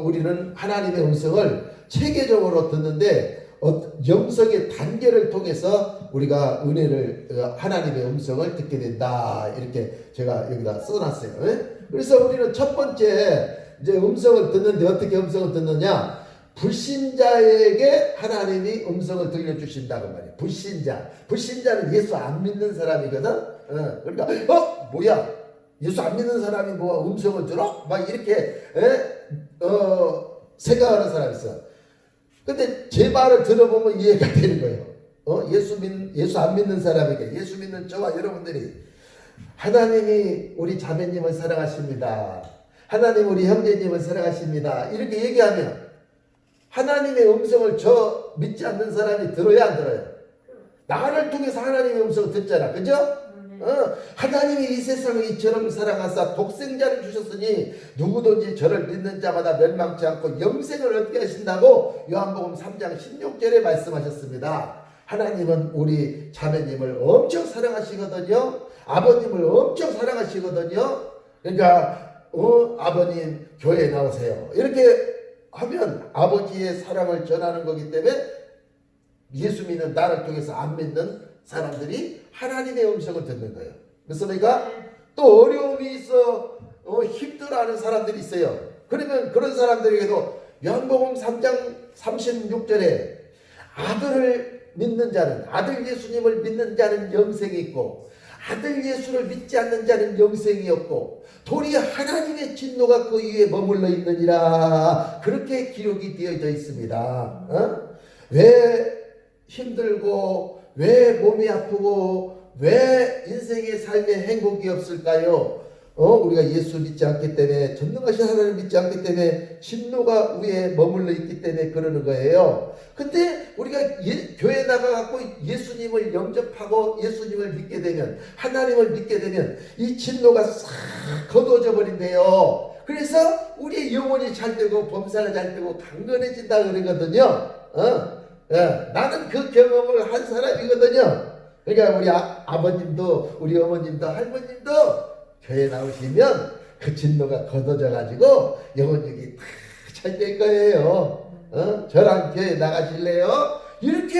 우리는 하나님의 음성을 체계적으로 듣는데 어, 영성의 단계를 통해서 우리가 은혜를 어, 하나님의 음성을 듣게 된다 이렇게 제가 여기다 써놨어요. 예? 그래서 우리는 첫 번째 이제 음성을 듣는데 어떻게 음성을 듣느냐? 불신자에게 하나님이 음성을 들려주신다고 말이에요. 불신자. 불신자는 예수 안 믿는 사람이거든. 어, 그러니까 어 뭐야? 예수 안 믿는 사람이 뭐 음성을 들어? 막 이렇게 에? 어, 생각하는 사람이 있어. 근데 제 말을 들어보면 이해가 되는 거예요. 어? 예수 믿 예수 안 믿는 사람에게 예수 믿는 저와 여러분들이 하나님이 우리 자매님을 사랑하십니다. 하나님 우리 형제님을 사랑하십니다. 이렇게 얘기하면 하나님의 음성을 저 믿지 않는 사람이 들어야 안 들어요? 나를 통해서 하나님의 음성을 듣잖아. 그죠? 어, 하나님이 이 세상을 이처럼 사랑하사 독생자를 주셨으니 누구든지 저를 믿는 자마다 멸망치 않고 영생을 얻게 하신다고 요한복음 3장 16절에 말씀하셨습니다. 하나님은 우리 자매님을 엄청 사랑하시거든요. 아버님을 엄청 사랑하시거든요. 그러니까 어, 아버님 교회 나오세요. 이렇게 하면 아버지의 사랑을 전하는 거기 때문에 예수 믿는 나를 통해서 안 믿는 사람들이 하나님의 음성을 듣는 거예요. 그렇습니까? 또 어려움이 있어 어, 힘들어하는 사람들이 있어요. 그러면 그런 사람들에게도 요한복음 3장 36절에 아들을 믿는 자는 아들 예수님을 믿는 자는 영생이 있고 아들 예수를 믿지 않는 자는 영생이 없고 도리어 하나님의 진노가 그 위에 머물러 있느니라 그렇게 기록이 되어져 있습니다. 어? 왜 힘들고 왜 몸이 아프고 왜 인생의 삶에 행복이 없을까요? 어, 우리가 예수 믿지 않기 때문에 전능하신 하나님을 믿지 않기 때문에 진노가 위에 머물러 있기 때문에 그러는 거예요. 근데 우리가 예, 교회 나가갖고 예수님을 영접하고 예수님을 믿게 되면 하나님을 믿게 되면 이 진노가 싹 걷어져 버린대요. 그래서 우리의 영혼이 잘 되고 범사가 잘 되고 강건해진다 그러거든요. 어? 예, 나는 그 경험을 한 사람이거든요. 그러니까 우리 아, 아버님도 우리 어머님도 할머님도 교회 나오시면 그 진노가 걷어져 가지고 영혼력이 잘될 거예요. 어? 저랑 교회 나가실래요? 이렇게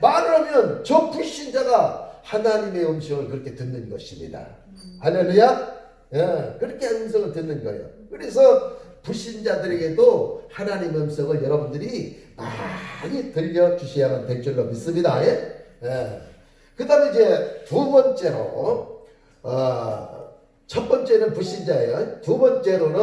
말을 하면 저 불신자가 하나님의 음성을 그렇게 듣는 것입니다. 할렐루야? 예, 그렇게 음성을 듣는 거예요. 그래서 불신자들에게도 하나님 음성을 여러분들이 많이 들려주셔야만 될 줄로 믿습니다. 예? 예. 그 다음에 이제 두 번째로, 어, 첫 번째는 불신자예요. 두 번째로는